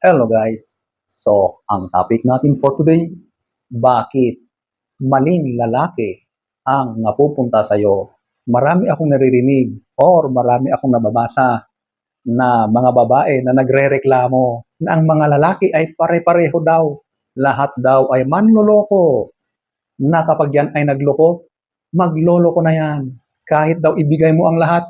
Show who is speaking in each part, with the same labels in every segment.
Speaker 1: Hello guys! So, ang topic natin for today, bakit maling lalaki ang napupunta sa'yo? Marami akong naririnig or marami akong nababasa na mga babae na nagre-reklamo na ang mga lalaki ay pare-pareho daw. Lahat daw ay manloloko. Na kapag yan ay nagloko, magloloko na yan. Kahit daw ibigay mo ang lahat,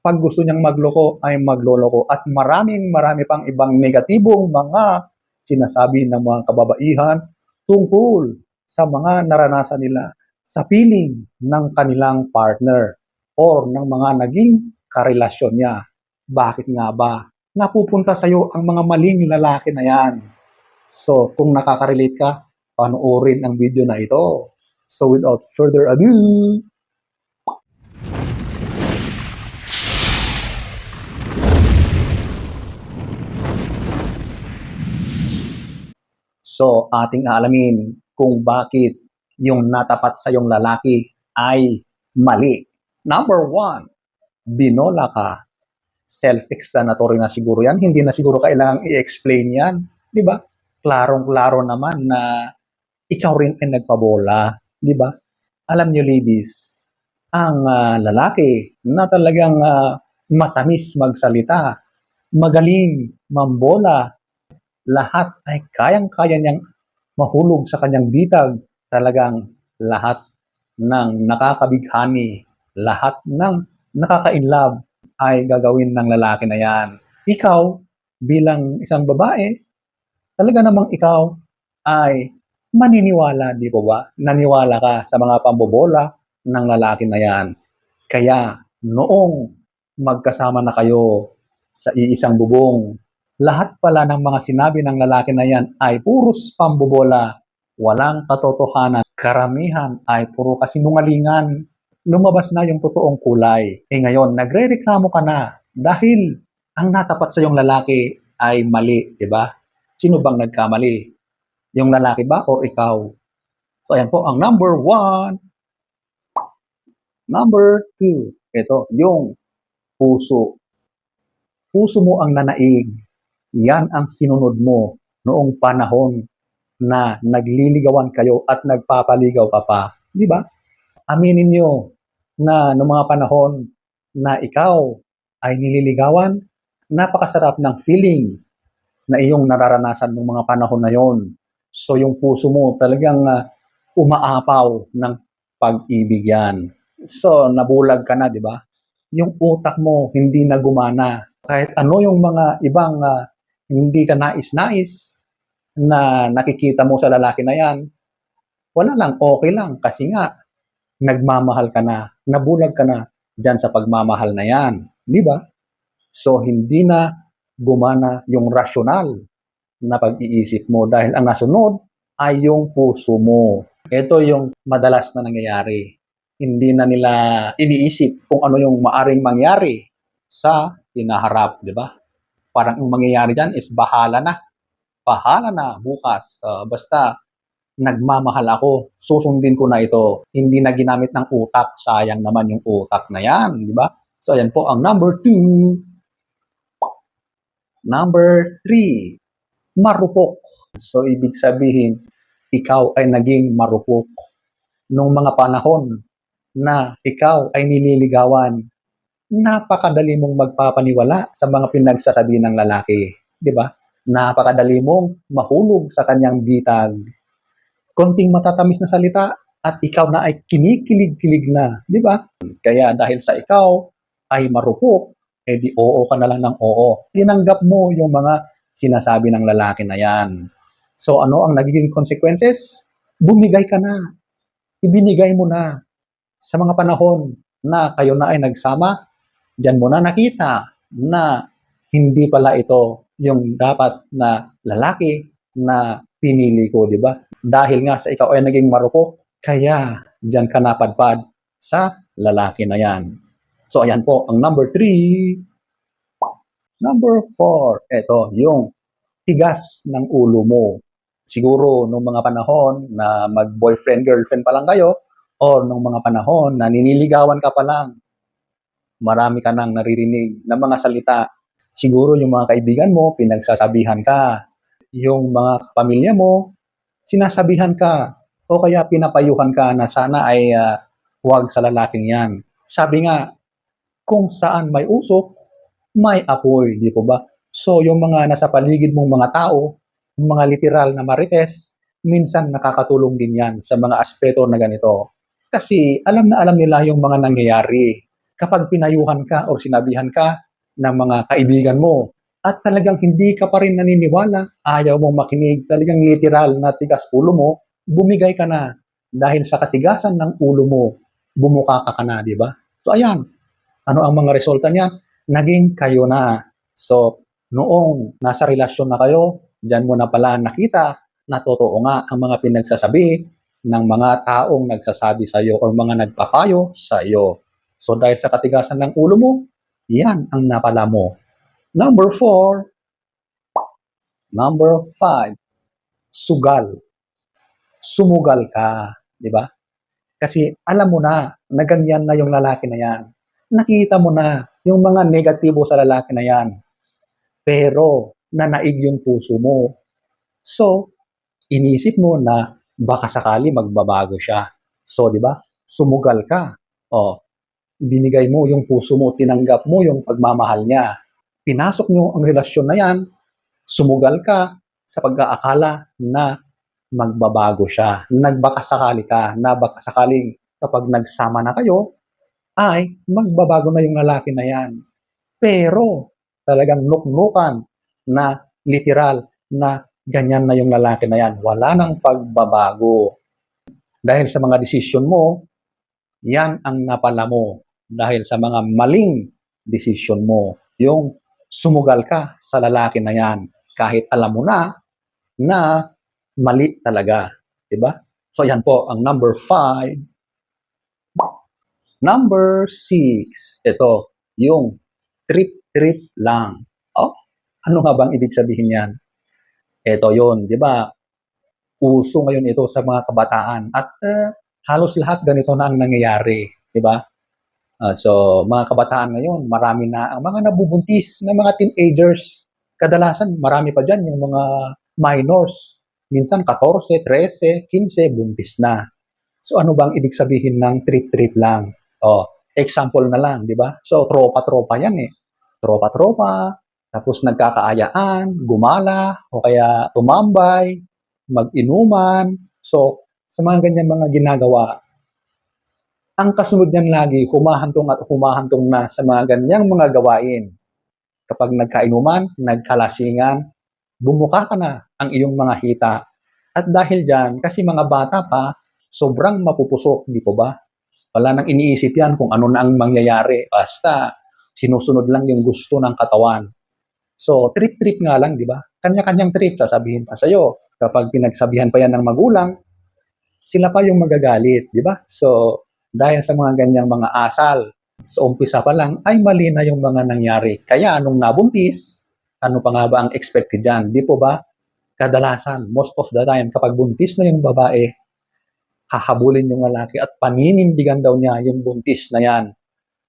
Speaker 1: pag gusto niyang magloko ay magloloko at maraming marami pang ibang negatibong mga sinasabi ng mga kababaihan tungkol sa mga naranasan nila sa piling ng kanilang partner or ng mga naging karelasyon niya. Bakit nga ba? Napupunta sa'yo ang mga maling lalaki na yan. So, kung nakaka-relate ka, panoorin ang video na ito. So, without further ado, So, ating aalamin kung bakit yung natapat sa yung lalaki ay mali. Number one, binola ka. Self-explanatory na siguro yan. Hindi na siguro kailangang i-explain yan. Di ba? Klarong-klaro naman na ikaw rin ay nagpabola. Di ba? Alam nyo, ladies, ang ah, lalaki na talagang ah, matamis magsalita, magaling mambola, lahat ay kayang-kaya niyang mahulog sa kanyang bitag. Talagang lahat ng nakakabighani, lahat ng nakaka-inlove ay gagawin ng lalaki na yan. Ikaw, bilang isang babae, talaga namang ikaw ay maniniwala, di ba ba? Naniwala ka sa mga pambobola ng lalaki na yan. Kaya, noong magkasama na kayo sa iisang bubong, lahat pala ng mga sinabi ng lalaki na yan ay puros pambobola, walang katotohanan. Karamihan ay puro kasinungalingan. Lumabas na yung totoong kulay. Eh ngayon, nagre-reklamo ka na dahil ang natapat sa yung lalaki ay mali, di ba? Sino bang nagkamali? Yung lalaki ba o ikaw? So ayan po ang number one. Number two, ito, yung puso. Puso mo ang nanaig yan ang sinunod mo noong panahon na nagliligawan kayo at nagpapaligaw ka pa. Di ba? Aminin nyo na noong mga panahon na ikaw ay nililigawan, napakasarap ng feeling na iyong nararanasan ng mga panahon na yon. So yung puso mo talagang ah, umaapaw ng pag-ibig yan. So nabulag ka na, di ba? Yung utak mo hindi na gumana. Kahit ano yung mga ibang ah, hindi ka nais-nais na nakikita mo sa lalaki na yan, wala lang, okay lang. Kasi nga, nagmamahal ka na, nabulag ka na dyan sa pagmamahal na yan. Di ba? So, hindi na gumana yung rasyonal na pag-iisip mo dahil ang nasunod ay yung puso mo. Ito yung madalas na nangyayari. Hindi na nila iniisip kung ano yung maaring mangyari sa hinaharap, di ba? Parang ang mangyayari dyan is bahala na. Bahala na bukas. Uh, basta nagmamahal ako, susundin ko na ito. Hindi na ginamit ng utak. Sayang naman yung utak na yan, di ba? So, ayan po ang number two. Number three, marupok. So, ibig sabihin, ikaw ay naging marupok. Nung mga panahon na ikaw ay nililigawan, napakadali mong magpapaniwala sa mga pinagsasabi ng lalaki. Di ba? Napakadali mong mahulog sa kanyang bitag. Konting matatamis na salita at ikaw na ay kinikilig-kilig na. Di ba? Kaya dahil sa ikaw ay marupok, eh di oo ka na lang ng oo. Tinanggap mo yung mga sinasabi ng lalaki na yan. So ano ang nagiging consequences? Bumigay ka na. Ibinigay mo na sa mga panahon na kayo na ay nagsama, Diyan mo na nakita na hindi pala ito yung dapat na lalaki na pinili ko, di ba? Dahil nga sa ikaw ay naging marupok, kaya diyan ka napadpad sa lalaki na yan. So, ayan po, ang number three. Number four, ito, yung tigas ng ulo mo. Siguro, nung mga panahon na mag-boyfriend, girlfriend pa lang kayo, or nung mga panahon na niniligawan ka pa lang, marami ka nang naririnig na mga salita. Siguro yung mga kaibigan mo, pinagsasabihan ka. Yung mga pamilya mo, sinasabihan ka. O kaya pinapayuhan ka na sana ay ah, huwag sa lalaking yan. Sabi nga, kung saan may usok, may apoy, di po ba? So, yung mga nasa paligid mong mga tao, mga literal na marites, minsan nakakatulong din yan sa mga aspeto na ganito. Kasi alam na alam nila yung mga nangyayari. Kapag pinayuhan ka o sinabihan ka ng mga kaibigan mo, at talagang hindi ka pa rin naniniwala, ayaw mong makinig, talagang literal na tigas ulo mo, bumigay ka na. Dahil sa katigasan ng ulo mo, bumuka ka ka na, di ba? So ayan, ano ang mga resulta niya? Naging kayo na. So, noong nasa relasyon na kayo, diyan mo na pala nakita na totoo nga ang mga pinagsasabi ng mga taong nagsasabi sa iyo o mga nagpapayo sa iyo. So dahil sa katigasan ng ulo mo, yan ang napala mo. Number four, number five, sugal. Sumugal ka, di ba? Kasi alam mo na na ganyan na yung lalaki na yan. Nakita mo na yung mga negatibo sa lalaki na yan. Pero nanaig yung puso mo. So, inisip mo na baka sakali magbabago siya. So, di ba? Sumugal ka. O, binigay mo yung puso mo, tinanggap mo yung pagmamahal niya. Pinasok mo ang relasyon na yan, sumugal ka sa pag-aakala na magbabago siya. Nagbaka sakali ka na baka sakaling kapag nagsama na kayo, ay magbabago na yung lalaki na yan. Pero talagang nuknukan na literal na ganyan na yung lalaki na yan. Wala nang pagbabago. Dahil sa mga desisyon mo, yan ang napala mo. Dahil sa mga maling desisyon mo. Yung sumugal ka sa lalaki na yan. Kahit alam mo na na mali talaga. Diba? So yan po ang number five. Number six. Ito, yung trip-trip lang. Oh, ano nga bang ibig sabihin yan? Ito yon, di ba? Uso ngayon ito sa mga kabataan at eh, halos lahat ganito na ang nangyayari, di ba? Ah, so, mga kabataan ngayon, marami na ang mga nabubuntis na mga teenagers. Kadalasan, marami pa dyan yung mga minors. Minsan 14, 13, 15, buntis na. So, ano bang ibig sabihin ng trip-trip lang? Oh, example na lang, di ba? So, tropa-tropa yan eh. Tropa-tropa, tapos nagkakaayaan, gumala, o kaya tumambay, mag-inuman. So, sa mga ganyan mga ginagawa, ang kasunod niyan lagi, humahantong at humahantong na sa mga ganyang mga gawain. Kapag nagkainuman, nagkalasingan, bumuka ka na ang iyong mga hita. At dahil dyan, kasi mga bata pa, sobrang mapupusok, di po ba? Wala nang iniisip yan kung ano na ang mangyayari. Basta, sinusunod lang yung gusto ng katawan. So, trip-trip nga lang, di ba? Kanya-kanyang trip, sasabihin pa sa'yo. Kapag pinagsabihan pa yan ng magulang, sila pa yung magagalit, di ba? So, dahil sa mga ganyang mga asal, sa umpisa pa lang, ay mali na yung mga nangyari. Kaya, nung nabuntis, ano pa nga ba ang expected dyan? Di po ba? Kadalasan, most of the time, kapag buntis na yung babae, hahabulin yung lalaki at paninindigan daw niya yung buntis na yan.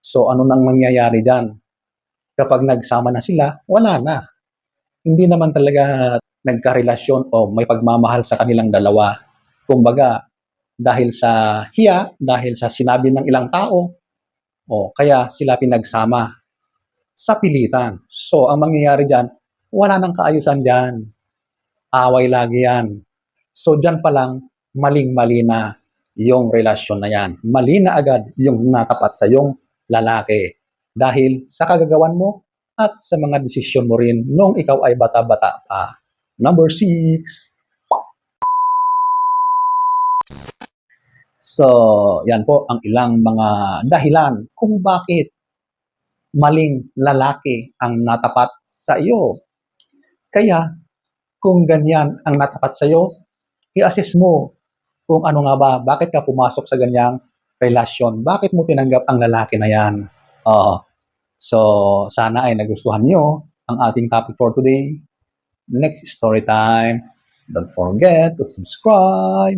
Speaker 1: So, ano nang mangyayari dyan? Kapag nagsama na sila, wala na. Hindi naman talaga nagkarelasyon o may pagmamahal sa kanilang dalawa. Kumbaga, dahil sa hiya, dahil sa sinabi ng ilang tao, o kaya sila pinagsama sa pilitan. So, ang mangyayari dyan, wala nang kaayusan dyan. Away lagi yan. So, dyan pa lang, maling-mali na yung relasyon na yan. Mali na agad yung natapat sa yung lalaki. Dahil sa kagagawan mo at sa mga desisyon mo rin nung ikaw ay bata-bata pa. Number six. So, yan po ang ilang mga dahilan kung bakit maling lalaki ang natapat sa iyo. Kaya, kung ganyan ang natapat sa iyo, i-assess mo kung ano nga ba, bakit ka pumasok sa ganyang relasyon, bakit mo tinanggap ang lalaki na yan. Oo. so, sana ay nagustuhan nyo ang ating topic for today. Next story time. Don't forget to subscribe.